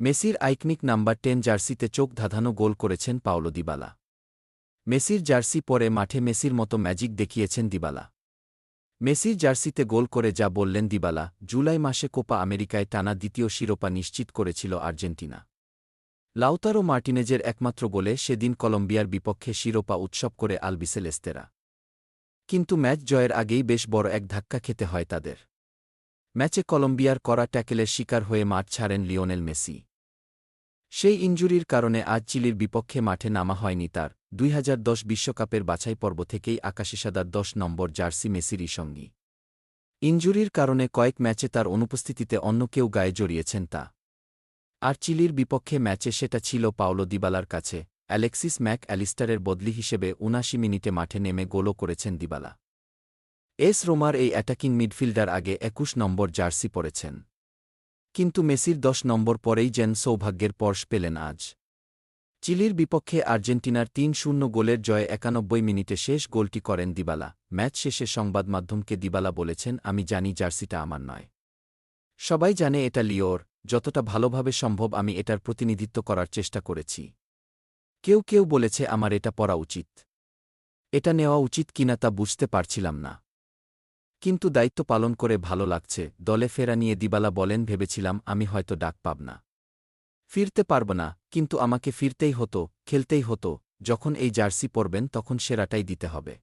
মেসির iconic number ten জার্সিতে চোখ ধাঁধানো গোল করেছেন পাওলো দিবালা। মেসির জার্সি পরে মাঠে মেসির মতো ম্যাজিক দেখিয়েছেন দিবালা। মেসির জার্সিতে গোল করে যা বললেন দিবালা, জুলাই মাসে কোপা আমেরিকায় টানা দ্বিতীয় শিরোপা নিশ্চিত করেছিল আর্জেন্টিনা। লাউতারো মার্টিনেজের একমাত্র গোলে সেদিন কলম্বিয়ার বিপক্ষে শিরোপা উৎসব করে আলবিসেলেস্তেরা কিন্তু ম্যাচ জয়ের আগেই বেশ বড় এক ধাক্কা খেতে হয় তাদের। ম্যাচে কলম্বিয়ার করা ট্যাকেলের শিকার হয়ে মাঠ ছাড়েন লিওনেল মেসি। সেই ইঞ্জুরির কারণে আজ চিলির বিপক্ষে মাঠে নামা হয়নি তার। দুই বিশ্বকাপের বাছাই পর্ব থেকেই আকাশিসাদার দশ নম্বর জার্সি মেসিরই সঙ্গী। ইঞ্জুরির কারণে কয়েক ম্যাচে তার অনুপস্থিতিতে অন্য কেউ গায়ে জড়িয়েছেন তা। আর চিলির বিপক্ষে ম্যাচে সেটা ছিল পাওলো দিবালার কাছে। অ্যালেক্সিস ম্যাক অ্যালিস্টারের বদলি হিসেবে উনাশি মিনিটে মাঠে নেমে গোলও করেছেন দিবালা। এস রোমার এই অ্যাটাকিং মিডফিল্ডার আগে একুশ নম্বর জার্সি পরেছেন। কিন্তু মেসির দশ নম্বর পরেই যেন সৌভাগ্যের পর্শ পেলেন আজ। চিলির বিপক্ষে আর্জেন্টিনার তিন শূন্য গোলের জয়ে একানব্বই মিনিটে শেষ গোলটি করেন দিবালা। ম্যাচ শেষে সংবাদ মাধ্যমকে দিবালা বলেছেন, আমি জানি জার্সিটা আমার নয়। সবাই জানে এটা লিওর। যতটা ভালোভাবে সম্ভব আমি এটার প্রতিনিধিত্ব করার চেষ্টা করেছি। কেউ কেউ বলেছে আমার এটা পড়া উচিত। এটা নেওয়া উচিত কিনা তা বুঝতে পারছিলাম না। কিন্তু দায়িত্ব পালন করে ভালো লাগছে, দলে ফেরা নিয়ে দিবালা বলেন, ভেবেছিলাম আমি হয়তো ডাক পাব না। ফিরতে পারব না, কিন্তু আমাকে ফিরতেই হতো, খেলতেই হতো, যখন এই জার্সি পরবেন তখন সেরাটাই দিতে হবে।